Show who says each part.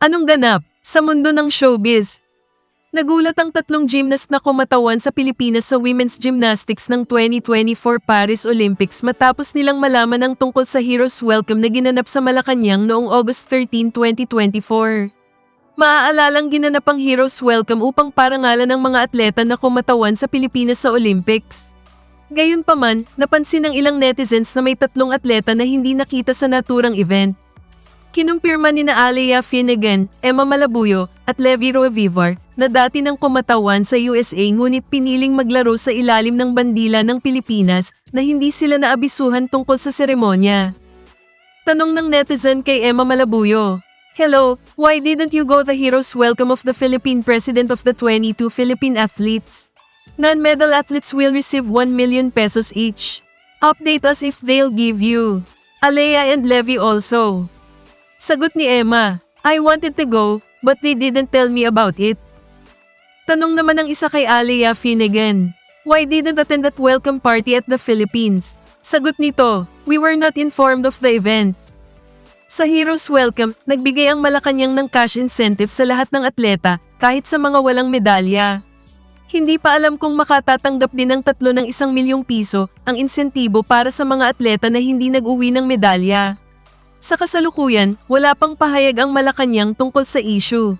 Speaker 1: Anong ganap sa mundo ng showbiz? Nagulat ang tatlong gymnast na kumatawan sa Pilipinas sa Women's Gymnastics ng 2024 Paris Olympics matapos nilang malaman ang tungkol sa Heroes Welcome na ginanap sa Malacanang noong August 13, 2024. Maaalalang ginanap ang Heroes Welcome upang parangalan ng mga atleta na kumatawan sa Pilipinas sa Olympics. Gayunpaman, napansin ng ilang netizens na may tatlong atleta na hindi nakita sa naturang event. Kinumpirma ni na Alea Finnegan, Emma Malabuyo, at Levi Roevivar na dati nang kumatawan sa USA ngunit piniling maglaro sa ilalim ng bandila ng Pilipinas na hindi sila naabisuhan tungkol sa seremonya. Tanong ng netizen kay Emma Malabuyo, Hello, why didn't you go the hero's welcome of the Philippine President of the 22 Philippine athletes? Non-medal athletes will receive 1 million pesos each. Update us if they'll give you. Alea and Levi also. Sagot ni Emma, I wanted to go, but they didn't tell me about it. Tanong naman ng isa kay Alea Finnegan, Why didn't attend that welcome party at the Philippines? Sagot nito, We were not informed of the event. Sa Heroes Welcome, nagbigay ang Malacanang ng cash incentive sa lahat ng atleta, kahit sa mga walang medalya. Hindi pa alam kung makatatanggap din ng tatlo ng isang milyong piso ang insentibo para sa mga atleta na hindi nag-uwi ng medalya. Sa kasalukuyan, wala pang pahayag ang Malacanang tungkol sa issue.